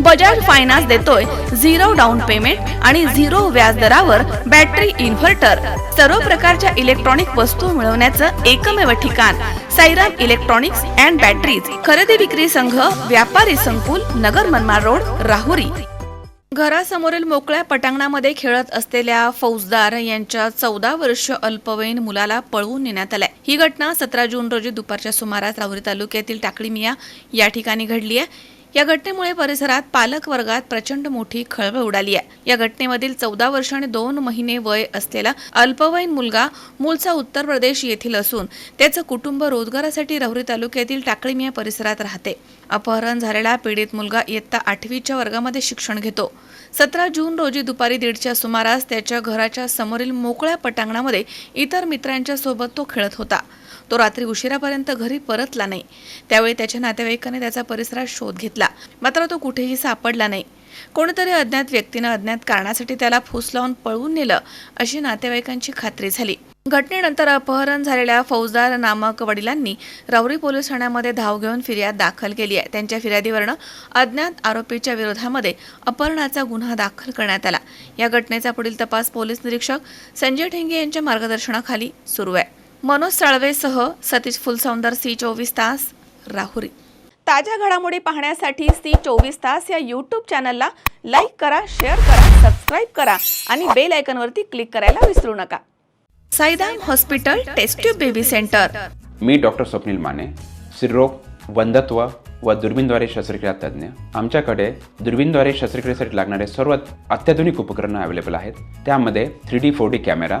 Bajaj finance देतोय zero down payment आणि zero व्याज दरावर बॅटरी इन्व्हर्टर. सर्व प्रकारच्या इलेक्ट्रॉनिक वस्तू मिळवण्याचं एकमेव ठिकाण. Sairam electronics and batteries. खरेदी विक्री संघ व्यापारी संकुल नगर मनमाड रोड राहुरी. घरासमोरील मोकळ्या पटांगणामध्ये खेळत असलेल्या फौजदार यांच्या चौदा वर्ष अल्पवयीन मुलाला पळवून नेण्यात आलाय. ही घटना सतरा जून रोजी दुपारच्या सुमारास राहुरी तालुक्यातील टाकळी मिया या ठिकाणी घडली आहे. या घटनेमुळे परिसरात पालक वर्गात प्रचंड मोठी खळबळ उडाली आहे. या घटनेमधील चौदा वर्ष आणि दोन महिने वय असलेला अल्पवयीन मुलगा मूळचा उत्तर प्रदेश येथील असून त्याचं कुटुंब रोजगारासाठी राहुरी तालुक्यातील टाकळीमिया परिसरात राहते. अपहरण झालेला पीडित मुलगा इयत्ता आठवीच्या वर्गामध्ये शिक्षण घेतो. सतरा जून रोजी दुपारी दीडच्या सुमारास त्याच्या घराच्या समोरील मोकळ्या पटांगणामध्ये इतर मित्रांच्या सोबत तो खेळत होता. तो रात्री उशिरापर्यंत घरी परतला नाही. त्यावेळी त्याच्या नातेवाईकाने त्याचा परिसरात शोध घेतला. मात्र तो कुठेही सापडला नाही. कोणीतरी अज्ञात व्यक्तीनं अज्ञात कारणासाठी त्याला फूस लावून पळवून नेलं अशी नातेवाईकांची खात्री झाली. घटनेनंतर अपहरण झालेल्या फौजदार नामक वडिलांनी राऊरी पोलीस ठाण्यामध्ये धाव घेऊन फिर्याद दाखल केली आहे. त्यांच्या फिर्यादीवरनं अज्ञात आरोपीच्या विरोधामध्ये अपहरणाचा गुन्हा दाखल करण्यात आला. या घटनेचा पुढील तपास पोलीस निरीक्षक संजय ठेंगे यांच्या मार्गदर्शनाखाली सुरू आहे. मनोज साळवेसह सतीश फुलसौंदर सी चोवीस तास राहुरी. ताज्या घडामोडी पाहण्यासाठी सी चोवीस तास या यूट्यूब चॅनलला लाईक करा शेअर करा सबस्क्राईब करा आणि बेल आयकॉनवरती क्लिक करायला विसरू नका. Saidham hospital test tube baby centre. मी डॉक्टर स्वप्नील माने स्त्रीरोग वंधत्व व दुर्बीनद्वारे शस्त्रक्रिया तज्ज्ञ. आमच्याकडे दुर्बीनद्वारे शस्त्रक्रियेसाठी लागणारे सर्व अत्याधुनिक उपकरणं अवेलेबल आहेत. त्यामध्ये three D four D camera